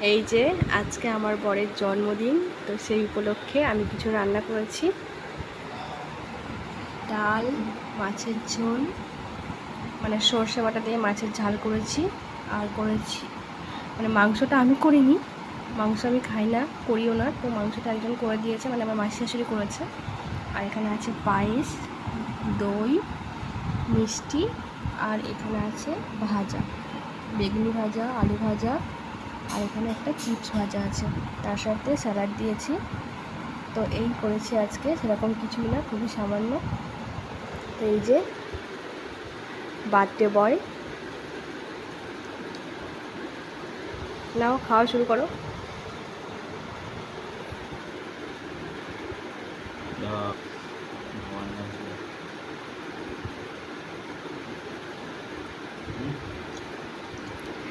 এই যে আজকে আমার বরের জন্মদিন, তো সেই উপলক্ষে আমি কিছু রান্না করেছি। ডাল, মাছের ঝোল মানে সর্ষে বাটা দিয়ে মাছের ঝাল করেছি আর করেছি। মানে মাংসটা আমি করিনি, মাংস আমি খাই না, করিও না, তো মাংসটা একজন করে দিয়েছে মানে আমার মাসি শাশুড়ি করেছে। আর এখানে আছে পায়েস, দই, মিষ্টি, আর এখানে আছে ভাজা, বেগুনি ভাজা, আলু ভাজা আর এখানে একটা চিপস ভাজা আছে। তার সাথে স্যালাড দিয়েছি। তো এই করেছি আজকে। সেরকম কিছুই না, খুবই সামান্য। তো এই যে বার্থডে বয় নাও, খাওয়া শুরু করো। Mm-hmm.